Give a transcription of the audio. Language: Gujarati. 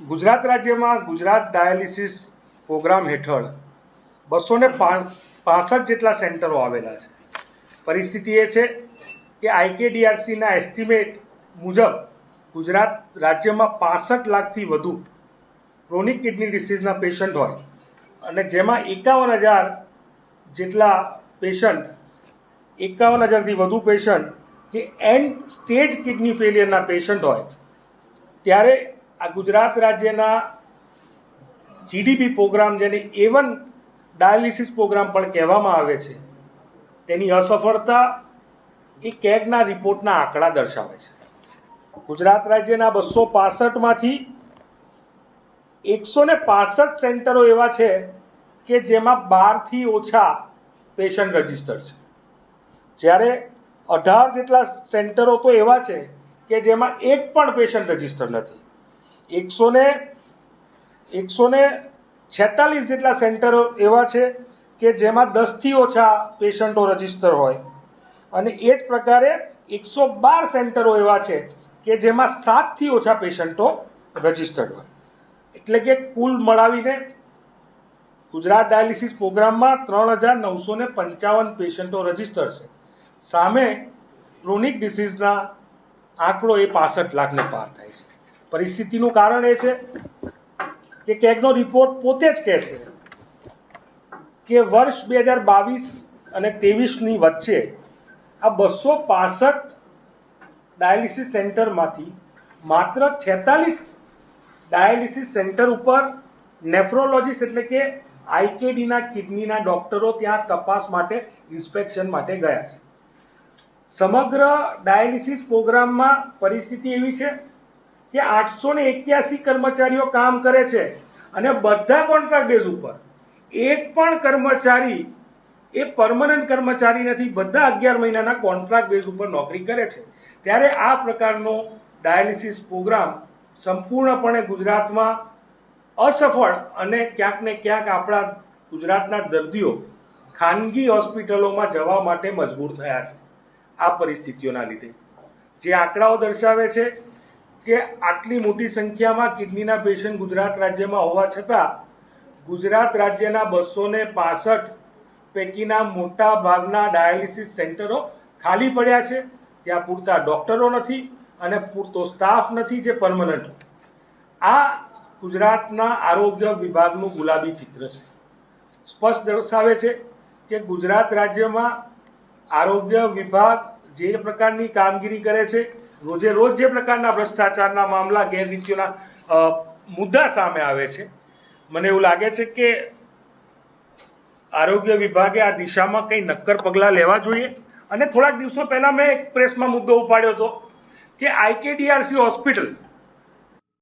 ગુજરાત રાજ્યમાં ગુજરાત ડાયાલિસિસ પ્રોગ્રામ હેઠળ બસો ને પાસઠ જેટલા સેન્ટરો આવેલા છે. પરિસ્થિતિ એ છે કે આઈકેડીઆરસીના એસ્ટિમેટ મુજબ ગુજરાત રાજ્યમાં પાસઠ લાખથી વધુ ક્રોનિક કિડની ડિસીઝના પેશન્ટ હોય અને જેમાં એકાવન હજાર જેટલા પેશન્ટ, એકાવન હજારથી વધુ પેશન્ટ જે એન્ડ સ્ટેજ કિડની ફેલિયરના પેશન્ટ હોય, ત્યારે આ ગુજરાત રાજ્યના જીડીપી પ્રોગ્રામ જેને એવન ડાયાલિસિસ પ્રોગ્રામ પણ કહેવામાં આવે છે, તેની અસફળતા એ કેગના રિપોર્ટના આંકડા દર્શાવે છે. ગુજરાત રાજ્યના બસો પાસઠમાંથી એકસો ને પાસઠ સેન્ટરો એવા છે કે જેમાં બારથી ઓછા પેશન્ટ રજિસ્ટર છે. જ્યારે અઢાર જેટલા સેન્ટરો તો એવા છે કે જેમાં એક પણ પેશન્ટ રજિસ્ટર નથી. એકસો ને એકસો ને છેતાલીસ જેટલા સેન્ટરો એવા છે કે જેમાં દસથી ઓછા પેશન્ટો રજિસ્ટર હોય. અને એ જ પ્રકારે એકસો બાર સેન્ટરો એવા છે કે જેમાં સાતથી ઓછા પેશન્ટો રજીસ્ટર્ડ હોય. એટલે કે કુલ મળાવીને ગુજરાત ડાયાલિસિસ પ્રોગ્રામમાં ત્રણ હજાર નવસો ને પંચાવન પેશન્ટો રજિસ્ટર છે. સામે ક્રોનિક ડિસીઝના આંકડો એ પાસઠ લાખને પાર થાય છે. પરિસ્થિતિનું કારણ એ છે કે કેગનો રિપોર્ટ પોતે જ કહે છે કે વર્ષ બે હજાર બાવીસ અને ત્રેવીસની વચ્ચે આ બસો પાસઠ ડાયાલિસિસ સેન્ટરમાંથી માત્ર છેતાલીસ ડાયાલિસિસ સેન્ટર ઉપર નેફ્રોલોજીસ્ટ એટલે કે આઈકેડીના કિડનીના ડોક્ટરો ત્યાં તપાસ માટે, ઇન્સ્પેક્શન માટે ગયા છે. સમગ્ર ડાયાલિસિસ પ્રોગ્રામમાં પરિસ્થિતિ એવી છે કે આઠસો ને એક્યાસી કર્મચારીઓ કામ કરે છે અને બધા કોન્ટ્રાક્ટ બેઝ ઉપર એક પણ કર્મચારી, એ પરમનન્ટ કર્મચારી નથી, બધા અગિયાર મહિનાના કોન્ટ્રાક્ટ બેઝ ઉપર નોકરી કરે છે. ત્યારે આ પ્રકારનો ડાયાલિસિસ પ્રોગ્રામ સંપૂર્ણપણે ગુજરાતમાં અસફળ અને ક્યાંક ને ક્યાંક આપણા ગુજરાતના દર્દીઓ ખાનગી હોસ્પિટલોમાં જવા માટે મજબૂર થયા છે આ પરિસ્થિતિઓના લીધે. જે આંકડાઓ દર્શાવે છે કે આટલી મોટી સંખ્યામાં કિડનીના પેશન્ટ ગુજરાત રાજ્યમાં હોવા છતાં ગુજરાત રાજ્યના બસો ને પાસઠ પૈકીના મોટા ભાગના ડાયાલિસિસ સેન્ટરો ખાલી પડ્યા છે. ત્યાં પૂરતા ડૉક્ટરો નથી અને પૂરતો સ્ટાફ નથી જે પરમનન્ટ. આ ગુજરાતના આરોગ્ય વિભાગનું ગુલાબી ચિત્ર છે. સ્પષ્ટ દર્શાવે છે કે ગુજરાત રાજ્યમાં આરોગ્ય વિભાગ જે પ્રકારની કામગીરી કરે છે રોજે રોજ જે પ્રકારના ભ્રષ્ટાચારના મામલા ગેરરીતિઓના મુદ્દા સામે આવે છે, મને એવું લાગે છે કે આરોગ્ય વિભાગે આ દિશામાં કંઈ નક્કર પગલાં લેવા જોઈએ. અને થોડાક દિવસો પહેલાં મેં એક પ્રેસમાં મુદ્દો ઉપાડ્યો હતો કે આઈકેડીઆરસી હોસ્પિટલ